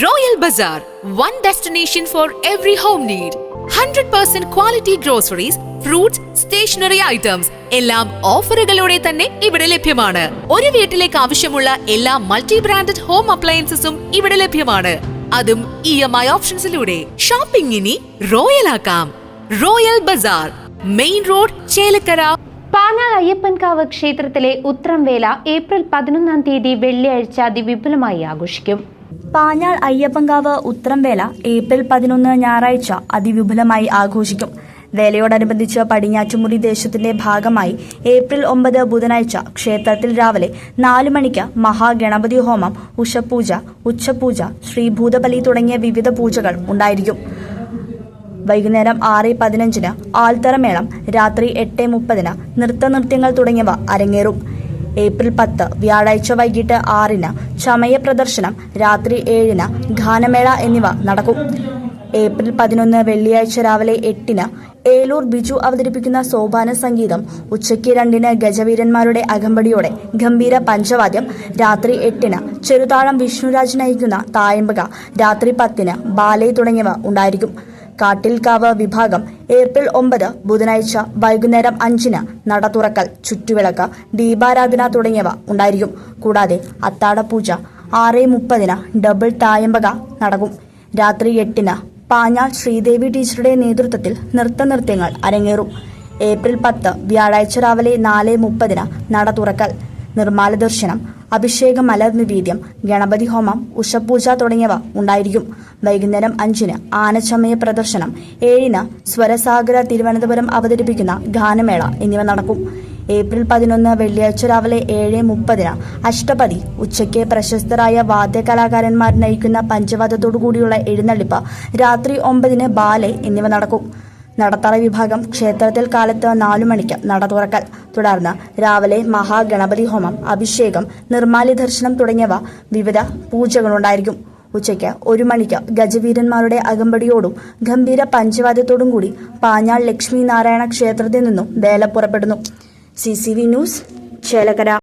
Royal Bazaar, one destination for every home need. 100% quality groceries, fruits, stationery items എല്ലാം ഓഫറുകളോടെ തന്നെ ഇവിടെ ലഭ്യമാണ്. ഒരു വീട്ടിലേക്ക് ആവശ്യമുള്ള എല്ലാ മൾട്ടി ബ്രാൻഡഡ് ഹോം അപ്ലയൻസസും ഇവിടെ ലഭ്യമാണ്. അതും ഇ എം ഐ ഓപ്ഷൻസിലൂടെ. ഷോപ്പിംഗ് ഇനി റോയൽ ആക്കാം. Royal bazaar main road Chelakkara. Panal Ayyappankavu ക്ഷേത്രത്തിലെ ഉത്രം വേല ഏപ്രിൽ പതിനൊന്നാം തീയതി വെള്ളിയാഴ്ച അതിവിപുലമായി ആഘോഷിക്കും. പാഞ്ഞാൾ അയ്യപ്പങ്കാവ് ഉത്രംവേല ഏപ്രിൽ പതിനൊന്ന് ഞായറാഴ്ച അതിവിപുലമായി ആഘോഷിക്കും. വേലയോടനുബന്ധിച്ച് പടിഞ്ഞാറ്റുമുറി ദേശത്തിന്റെ ഭാഗമായി ഏപ്രിൽ ഒമ്പത് ബുധനാഴ്ച ക്ഷേത്രത്തിൽ രാവിലെ നാലു മണിക്ക് മഹാഗണപതി ഹോമം ഉഷപൂജ ഉച്ചപൂജ ശ്രീഭൂതബലി തുടങ്ങിയ വിവിധ പൂജകൾ ഉണ്ടായിരിക്കും. വൈകുന്നേരം ആറ് പതിനഞ്ചിന് ആൽത്തറമേളം രാത്രി എട്ട് മുപ്പതിന് നൃത്തനൃത്യങ്ങൾ തുടങ്ങിയവ അരങ്ങേറും. ഏപ്രിൽ പത്ത് വ്യാഴാഴ്ച വൈകിട്ട് ആറിന് ചമയ പ്രദർശനം രാത്രി ഏഴിന് ഗാനമേള എന്നിവ നടക്കും. ഏപ്രിൽ പതിനൊന്ന് വെള്ളിയാഴ്ച രാവിലെ എട്ടിന് ഏലൂർ ബിജു അവതരിപ്പിക്കുന്ന സോപാന സംഗീതം ഉച്ചയ്ക്ക് രണ്ടിന് ഗജവീരന്മാരുടെ അകമ്പടിയോടെ ഗംഭീര പഞ്ചവാദ്യം രാത്രി എട്ടിന് ചെറുതാഴം വിഷ്ണുരാജ് നയിക്കുന്ന തായമ്പക രാത്രി പത്തിന് ബാലൈ തുടങ്ങിയവ ഉണ്ടായിരിക്കും. കാട്ടിൽക്കാവ് വിഭാഗം ഏപ്രിൽ ഒമ്പത് ബുധനാഴ്ച വൈകുന്നേരം അഞ്ചിന് നട തുറക്കൽ ചുറ്റുവിളക്ക് ദീപാരാധന തുടങ്ങിയവ ഉണ്ടായിരിക്കും. കൂടാതെ അത്താടപൂജ ആറ് മുപ്പതിന് ഡബിൾ തായമ്പക നടക്കും. രാത്രി എട്ടിന് പാഞ്ഞാൾ ശ്രീദേവി ടീച്ചറുടെ നേതൃത്വത്തിൽ നൃത്ത നൃത്തനൃത്യങ്ങൾ അരങ്ങേറും. ഏപ്രിൽ പത്ത് വ്യാഴാഴ്ച രാവിലെ നാല് മുപ്പതിന് നട തുറക്കൽ. നിർമ്മാല ദർശനം അഭിഷേക മല നിവേദ്യം ഗണപതി ഹോമം ഉഷപൂജ തുടങ്ങിയവ ഉണ്ടായിരിക്കും. വൈകുന്നേരം അഞ്ചിന് ആനച്ചമയ പ്രദർശനം ഏഴിന് സ്വരസാഗര തിരുവനന്തപുരം അവതരിപ്പിക്കുന്ന ഗാനമേള എന്നിവ നടക്കും. ഏപ്രിൽ പതിനൊന്ന് വെള്ളിയാഴ്ച രാവിലെ ഏഴ് മുപ്പതിന് അഷ്ടപതി ഉച്ചയ്ക്ക് പ്രശസ്തരായ വാദ്യകലാകാരന്മാർ നയിക്കുന്ന പഞ്ചവാദത്തോടുകൂടിയുള്ള എഴുന്നള്ളിപ്പ് രാത്രി ഒമ്പതിന് ബാലെ എന്നിവ നടക്കും. നടത്തറ വിഭാഗം ക്ഷേത്രത്തിൽ കാലത്ത് നാലു മണിക്ക് നട തുറക്കൽ. തുടർന്ന് രാവിലെ മഹാഗണപതി ഹോമം അഭിഷേകം നിർമാലി ദർശനം തുടങ്ങിയവ വിവിധ പൂജകളുണ്ടായിരിക്കും. ഉച്ചയ്ക്ക് ഒരു മണിക്ക് ഗജവീരന്മാരുടെ അകമ്പടിയോടും ഗംഭീര പഞ്ചവാദ്യത്തോടും കൂടി പാഞ്ഞാൾ ലക്ഷ്മി നാരായണ ക്ഷേത്രത്തിൽ നിന്നും വേല പുറപ്പെടുന്നു. C C V news Chelakkara